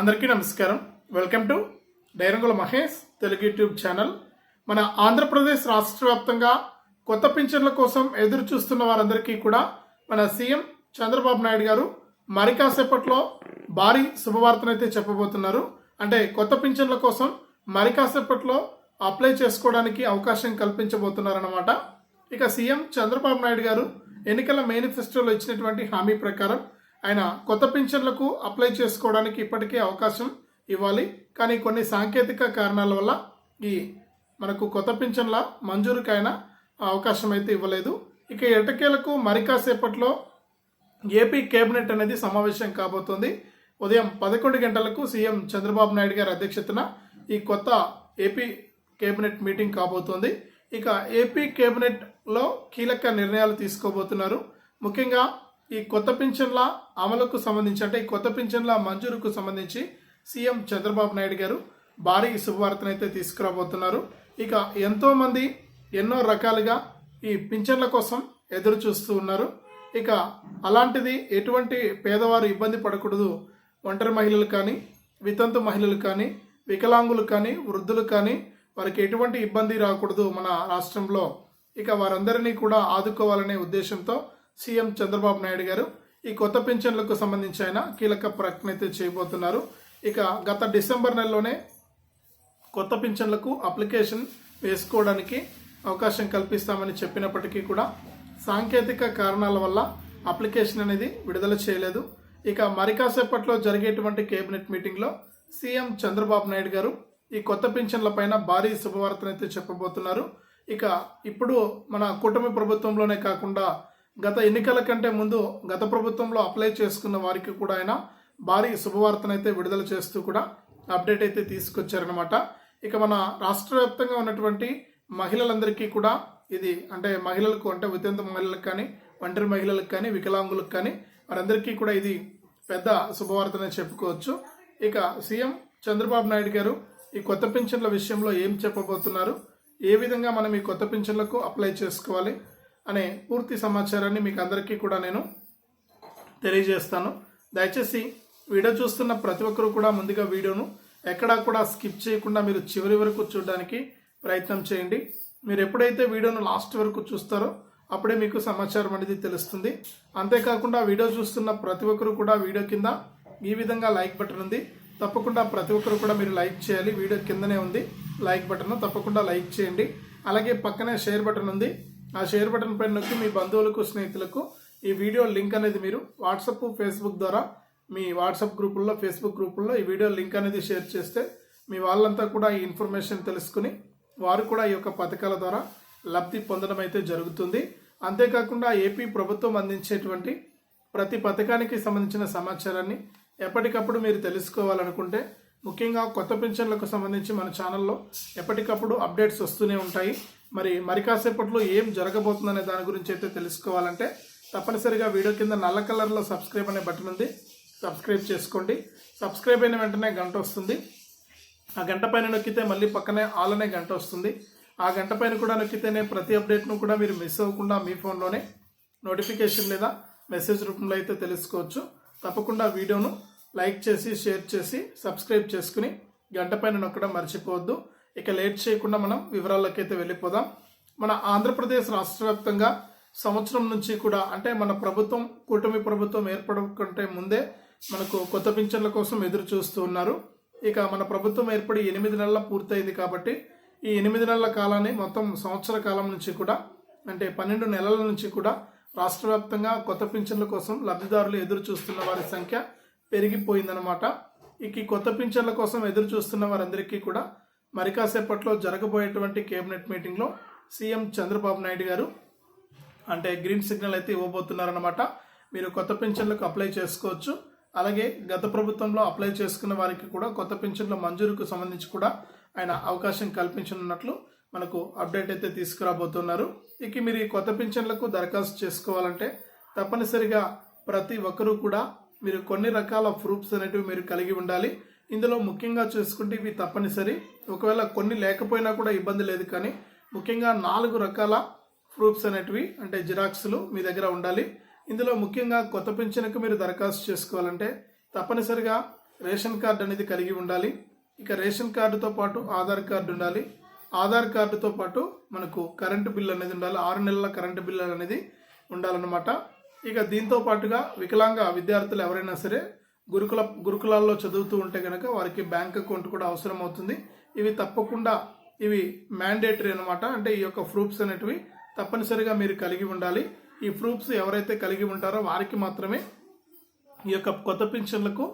అందరికీ నమస్కారం. Welcome to డైరంగుల మహేష్ తెలుగు యూట్యూబ్ ఛానల్. మన ఆంధ్రప్రదేశ్ రాష్ట్ర వ్యాప్తంగా కొత్త పింఛన్ల కోసం ఎదురు చూస్తున్న వారందరికీ కూడా మన సీఎం చంద్రబాబు నాయుడు గారు మరి కాసేపట్లో భారీ శుభవార్తనైతే చెప్పబోతున్నారు. అంటే కొత్త పింఛన్ల కోసం మరి కాసేపట్లో అప్లై చేసుకోవడానికి అవకాశం కల్పించబోతున్నారన్నమాట. ఇక సీఎం చంద్రబాబు నాయుడు గారు ఎన్నికల మేనిఫెస్టోలో ఇచ్చినటువంటి హామీ ప్రకారం ఆయన కొత్త పింఛన్లకు అప్లై చేసుకోవడానికి ఇప్పటికే అవకాశం ఇవ్వాలి. కానీ కొన్ని సాంకేతిక కారణాల వల్ల ఈ మనకు కొత్త పింఛన్ల మంజూరుకి ఆయన అవకాశం అయితే ఇవ్వలేదు. ఇక ఎటకేలకు మరి కాసేపట్లో ఏపీ కేబినెట్ అనేది సమావేశం కాబోతోంది. ఉదయం పదకొండు గంటలకు సీఎం చంద్రబాబు నాయుడు గారి అధ్యక్షతన ఈ కొత్త ఏపీ కేబినెట్ మీటింగ్ కాబోతోంది. ఇక ఏపీ కేబినెట్లో కీలక నిర్ణయాలు తీసుకోబోతున్నారు. ముఖ్యంగా ఈ కొత్త పింఛన్ల అమలుకు సంబంధించి అంటే ఈ కొత్త పింఛన్ల మంజూరుకు సంబంధించి సీఎం చంద్రబాబు నాయుడు గారు భారీ శుభవార్తనైతే తీసుకురాబోతున్నారు. ఇక ఎంతోమంది ఎన్నో రకాలుగా ఈ పింఛన్ల కోసం ఎదురు చూస్తూ ఉన్నారు. ఇక అలాంటిది ఎటువంటి పేదవారు ఇబ్బంది పడకూడదు. ఒంటరి మహిళలు కానీ వితంతు మహిళలు కానీ వికలాంగులు కానీ వృద్ధులు కానీ వారికి ఎటువంటి ఇబ్బంది రాకూడదు మన రాష్ట్రంలో. ఇక వారందరినీ కూడా ఆదుకోవాలనే ఉద్దేశంతో సీఎం చంద్రబాబు నాయుడు గారు ఈ కొత్త పింఛన్లకు సంబంధించి ఆయన కీలక ప్రకటన అయితే చేయబోతున్నారు. ఇక గత డిసెంబర్ నెలలోనే కొత్త పింఛన్లకు అప్లికేషన్ వేసుకోవడానికి అవకాశం కల్పిస్తామని చెప్పినప్పటికీ కూడా సాంకేతిక కారణాల వల్ల అప్లికేషన్ అనేది విడుదల చేయలేదు. ఇక మరికాసేపట్లో జరిగేటువంటి కేబినెట్ మీటింగ్లో సీఎం చంద్రబాబు నాయుడు గారు ఈ కొత్త పింఛన్ల పైన భారీ శుభవార్తనైతే చెప్పబోతున్నారు. ఇక ఇప్పుడు మన కూటమి ప్రభుత్వంలోనే కాకుండా గత ఎన్నికల కంటే ముందు గత ప్రభుత్వంలో అప్లై చేసుకున్న వారికి కూడా ఆయన భారీ శుభవార్తనైతే విడుదల చేస్తూ కూడా అప్డేట్ అయితే తీసుకొచ్చారనమాట ఇక మన రాష్ట్ర వ్యాప్తంగా ఉన్నటువంటి మహిళలందరికీ కూడా ఇది అంటే మహిళలకు అంటే వితంత మహిళలకు కానీ ఒంటరి మహిళలకు కానీ వికలాంగులకు కానీ వారందరికీ కూడా ఇది పెద్ద శుభవార్తనే చెప్పుకోవచ్చు. ఇక సీఎం చంద్రబాబు నాయుడు గారు ఈ కొత్త పింఛన్ల విషయంలో ఏం చెప్పబోతున్నారు? ఏ విధంగా మనం ఈ కొత్త పింఛన్లకు అప్లై చేసుకోవాలి? అనే పూర్తి సమాచారాన్ని మీకు అందరికీ కూడా నేను తెలియజేస్తాను. దయచేసి వీడియో చూస్తున్న ప్రతి ఒక్కరు కూడా ముందుగా వీడియోను ఎక్కడా కూడా స్కిప్ చేయకుండా మీరు చివరి వరకు చూడడానికి ప్రయత్నం చేయండి. మీరు ఎప్పుడైతే వీడియోను లాస్ట్ వరకు చూస్తారో అప్పుడే మీకు సమాచారం అనేది తెలుస్తుంది. అంతేకాకుండా వీడియో చూస్తున్న ప్రతి ఒక్కరు కూడా వీడియో కింద ఈ విధంగా లైక్ బటన్ ఉంది. తప్పకుండా ప్రతి ఒక్కరు కూడా మీరు లైక్ చేయాలి. వీడియో కిందనే ఉంది. లైక్ బటన్ తప్పకుండా లైక్ చేయండి. అలాగే పక్కనే షేర్ బటన్ ఉంది. ఆ షేర్ బటన్ పైన నొక్కి మీ బంధువులకు స్నేహితులకు ఈ వీడియో లింక్ అనేది మీరు వాట్సప్ ఫేస్బుక్ ద్వారా మీ వాట్సాప్ గ్రూపుల్లో ఫేస్బుక్ గ్రూపుల్లో ఈ వీడియో లింక్ అనేది షేర్ చేస్తే మీ వాళ్ళంతా కూడా ఈ ఇన్ఫర్మేషన్ తెలుసుకుని వారు కూడా ఈ యొక్క పథకాల ద్వారా లబ్ధి పొందడం అయితే జరుగుతుంది. అంతేకాకుండా ఏపీ ప్రభుత్వం అందించేటువంటి ప్రతి పథకానికి సంబంధించిన సమాచారాన్ని ఎప్పటికప్పుడు మీరు తెలుసుకోవాలనుకుంటే ముఖ్యంగా కొత్త పెన్షన్లకు సంబంధించి మన ఛానల్లో ఎప్పటికప్పుడు అప్డేట్స్ వస్తూనే ఉంటాయి. మరి మరి కాసేపట్లో ఏం జరగబోతుందనే దాని గురించి అయితే తెలుసుకోవాలంటే తప్పనిసరిగా వీడియో కింద నల్ల కలర్లో సబ్స్క్రైబ్ అనే బటన్ ఉంది. సబ్స్క్రైబ్ చేసుకోండి. సబ్స్క్రైబ్ అయిన వెంటనే గంట వస్తుంది. ఆ గంట పైన నొక్కితే మళ్ళీ పక్కనే ఆల్ అనే గంట వస్తుంది. ఆ గంట పైన కూడా నొక్కితేనే ప్రతి అప్డేట్ను కూడా మీరు మిస్ అవ్వకుండా మీ ఫోన్లోనే నోటిఫికేషన్ లేదా మెసేజ్ రూపంలో అయితే తెలుసుకోవచ్చు. తప్పకుండా వీడియోను లైక్ చేసి షేర్ చేసి సబ్స్క్రైబ్ చేసుకుని గంట పైన నొక్కడం మర్చిపోవద్దు. ఇక లేట్ చేయకుండా మనం వివరాలకైతే వెళ్ళిపోదాం. మన ఆంధ్రప్రదేశ్ రాష్ట్ర వ్యాప్తంగా సంవత్సరం నుంచి కూడా అంటే మన ప్రభుత్వం కూటమి ప్రభుత్వం ఏర్పడకంటే ముందే మనకు కొత్త పింఛన్ల కోసం ఎదురు చూస్తూ ఉన్నారు. ఇక మన ప్రభుత్వం ఏర్పడి ఎనిమిది నెలల పూర్తయింది కాబట్టి ఈ ఎనిమిది నెలల కాలాన్ని మొత్తం సంవత్సర కాలం నుంచి కూడా అంటే పన్నెండు నెలల నుంచి కూడా రాష్ట్ర వ్యాప్తంగా కొత్త పింఛన్ల కోసం లబ్ధిదారులు ఎదురు చూస్తున్న వారి సంఖ్య పెరిగిపోయిందనమాట ఇక ఈ కొత్త పింఛన్ల కోసం ఎదురు చూస్తున్న వారందరికీ కూడా మరి కాసేపట్లో జరగబోయేటువంటి కేబినెట్ మీటింగ్లో సీఎం చంద్రబాబు నాయుడు గారు అంటే గ్రీన్ సిగ్నల్ అయితే ఇవ్వబోతున్నారనమాట మీరు కొత్త పింఛన్లకు అప్లై చేసుకోవచ్చు. అలాగే గత ప్రభుత్వంలో అప్లై చేసుకున్న వారికి కూడా కొత్త పింఛన్ల మంజూరుకు సంబంధించి కూడా ఆయన అవకాశం కల్పించనున్నట్లు మనకు అప్డేట్ అయితే తీసుకురాబోతున్నారు. ఇక మీరు ఈ కొత్త పింఛన్లకు దరఖాస్తు చేసుకోవాలంటే తప్పనిసరిగా ప్రతి ఒక్కరూ కూడా మీరు కొన్ని రకాల ప్రూఫ్స్ అనేటివి మీరు కలిగి ఉండాలి. ఇందులో ముఖ్యంగా చూసుకుంటే ఇవి తప్పనిసరి. ఒకవేళ కొన్ని లేకపోయినా కూడా ఇబ్బంది లేదు కానీ ముఖ్యంగా నాలుగు రకాల ప్రూఫ్స్ అనేటివి అంటే జిరాక్స్లు మీ దగ్గర ఉండాలి. ఇందులో ముఖ్యంగా కొత్త పింఛన్కు మీరు దరఖాస్తు చేసుకోవాలంటే తప్పనిసరిగా రేషన్ కార్డు అనేది కలిగి ఉండాలి. ఇక రేషన్ కార్డుతో పాటు ఆధార్ కార్డు ఉండాలి. ఆధార్ కార్డుతో పాటు మనకు కరెంటు బిల్ అనేది ఉండాలి. ఆరు నెలల కరెంటు బిల్ అనేది ఉండాలన్నమాట. ఇక దీంతో పాటుగా వికలాంగ విద్యార్థులు ఎవరైనా సరే గురుకుల గురుకులాల్లో చదువుతూ ఉంటే కనుక వారికి బ్యాంక్ అకౌంట్ కూడా అవసరం అవుతుంది ఇవి తప్పకుండా ఇవి మ్యాండేటరీ అనమాట అంటే ఈ యొక్క ప్రూఫ్స్ అనేటివి తప్పనిసరిగా మీరు కలిగి ఉండాలి. ఈ ప్రూఫ్స్ ఎవరైతే కలిగి ఉంటారో వారికి మాత్రమే ఈ యొక్క కొత్త పింఛన్లకు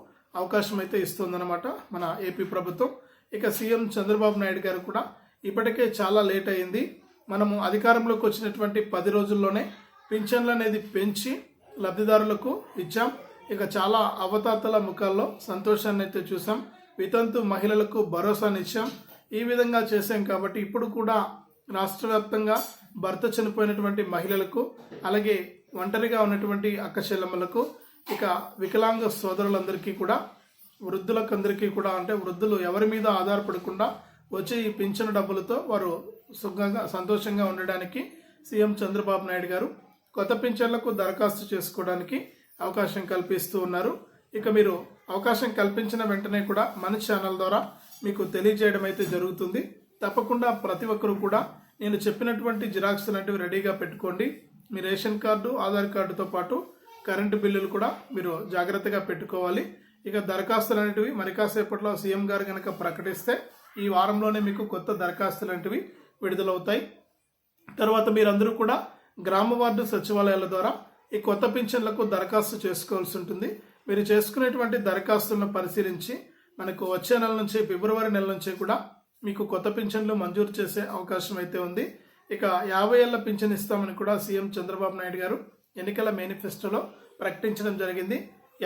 అవకాశం అయితే ఇస్తుందన్నమాట మన ఏపీ ప్రభుత్వం. ఇక సీఎం చంద్రబాబు నాయుడు గారు కూడా ఇప్పటికే చాలా లేట్ అయింది. మనము అధికారంలోకి వచ్చినటువంటి పది రోజుల్లోనే పింఛన్లు అనేది పెంచి లబ్ధిదారులకు ఇచ్చాం. ఇక చాలా అవతాతల ముఖాల్లో సంతోషాన్ని అయితే చూసాం. వితంతు మహిళలకు భరోసానిచ్చాం. ఈ విధంగా చేశాం కాబట్టి ఇప్పుడు కూడా రాష్ట్ర వ్యాప్తంగా భర్త చనిపోయినటువంటి మహిళలకు అలాగే ఒంటరిగా ఉన్నటువంటి అక్క చెల్లెమ్మలకు ఇక వికలాంగ సోదరులందరికీ కూడా వృద్ధులకు అందరికీ కూడా అంటే వృద్ధులు ఎవరి మీద ఆధారపడకుండా వచ్చే ఈ పింఛను డబ్బులతో వారు సుఖంగా సంతోషంగా ఉండడానికి సీఎం చంద్రబాబు నాయుడు గారు కొత్త పింఛన్లకు దరఖాస్తు చేసుకోవడానికి అవకాశం కల్పిస్తూ ఉన్నారు. ఇక మీరు అవకాశం కల్పించిన వెంటనే కూడా మన ఛానల్ ద్వారా మీకు తెలియజేయడం అయితే జరుగుతుంది. తప్పకుండా ప్రతి ఒక్కరూ కూడా నేను చెప్పినటువంటి జిరాక్స్ లాంటివి రెడీగా పెట్టుకోండి. మీ రేషన్ కార్డు ఆధార్ కార్డుతో పాటు కరెంటు బిల్లులు కూడా మీరు జాగ్రత్తగా పెట్టుకోవాలి. ఇక దరఖాస్తులు అనేటివి మరి కాసేపట్లో సీఎం గారు కనుక ప్రకటిస్తే ఈ వారంలోనే మీకు కొత్త దరఖాస్తులు అనేటివి విడుదలవుతాయి. తర్వాత మీరందరూ కూడా గ్రామ వార్డు సచివాలయాల ద్వారా ఈ కొత్త పింఛన్లకు దరఖాస్తు చేసుకోవాల్సి ఉంటుంది. మీరు చేసుకునేటువంటి దరఖాస్తులను పరిశీలించి మనకు వచ్చే నెల నుంచి ఫిబ్రవరి నెల నుంచి కూడా మీకు కొత్త పింఛన్లు మంజూరు చేసే అవకాశం అయితే ఉంది. ఇక యాభై ఏళ్ళ పింఛన్ ఇస్తామని కూడా సీఎం చంద్రబాబు నాయుడు గారు ఎన్నికల మేనిఫెస్టోలో ప్రకటించడం జరిగింది.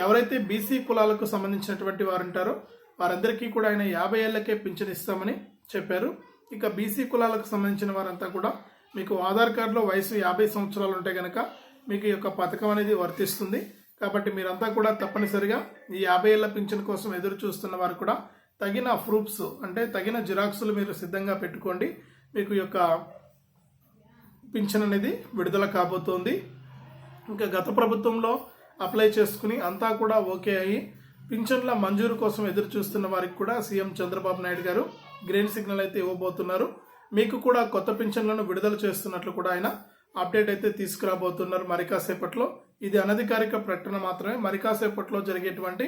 ఎవరైతే బీసీ కులాలకు సంబంధించినటువంటి వారు ఉంటారో వారందరికీ కూడా ఆయన యాభై ఏళ్ళకే పింఛన్ ఇస్తామని చెప్పారు. ఇక బీసీ కులాలకు సంబంధించిన వారంతా కూడా మీకు ఆధార్ కార్డులో వయసు యాభై సంవత్సరాలు ఉంటే కనుక మీకు ఈ యొక్క పథకం అనేది వర్తిస్తుంది. కాబట్టి మీరంతా కూడా తప్పనిసరిగా ఈ యాభై ఏళ్ళ పింఛన్ కోసం ఎదురు చూస్తున్న వారు కూడా తగిన ప్రూఫ్స్ అంటే తగిన జిరాక్సులు మీరు సిద్ధంగా పెట్టుకోండి. మీకు యొక్క పింఛన్ అనేది విడుదల కాబోతోంది. ఇంకా గత ప్రభుత్వంలో అప్లై చేసుకుని అంతా కూడా ఓకే అయ్యి పింఛన్ల మంజూరు కోసం ఎదురు చూస్తున్న వారికి కూడా సీఎం చంద్రబాబు నాయుడు గారు గ్రీన్ సిగ్నల్ అయితే ఇవ్వబోతున్నారు. మీకు కూడా కొత్త పింఛన్లను విడుదల చేస్తున్నట్లు కూడా ఆయన అప్డేట్ అయితే తీసుకురాబోతున్నారు మరి కాసేపట్లో ఇది అనధికారిక ప్రకటన మాత్రమే. మరి కాసేపట్లో జరిగేటువంటి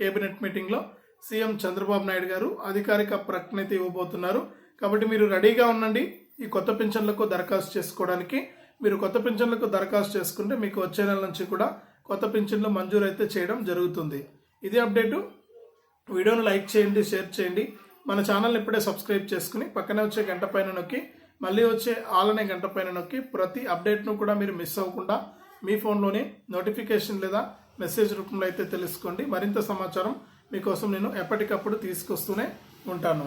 కేబినెట్ మీటింగ్లో సీఎం చంద్రబాబు నాయుడు గారు అధికారిక ప్రకటన అయితే ఇవ్వబోతున్నారు. కాబట్టి మీరు రెడీగా ఉండండి. ఈ కొత్త పింఛన్లకు దరఖాస్తు చేసుకోవడానికి. మీరు కొత్త పింఛన్లకు దరఖాస్తు చేసుకుంటే మీకు వచ్చే నెల నుంచి కూడా కొత్త పింఛన్లు మంజూరు అయితే చేయడం జరుగుతుంది. ఇది అప్డేటు. వీడియోను లైక్ చేయండి షేర్ చేయండి. మన ఛానల్ని ఇప్పుడే సబ్స్క్రైబ్ చేసుకుని పక్కనే వచ్చే గంట పైన నొక్కి మళ్ళీ వచ్చే ఆలనే గంట పైన నొక్కి ప్రతి అప్డేట్ను కూడా మీరు మిస్ అవ్వకుండా మీ ఫోన్లోనే నోటిఫికేషన్ లేదా మెసేజ్ రూపంలో అయితే తెలుసుకోండి. మరింత సమాచారం మీకోసం నేను ఎప్పటికప్పుడు తీసుకొస్తూనే ఉంటాను.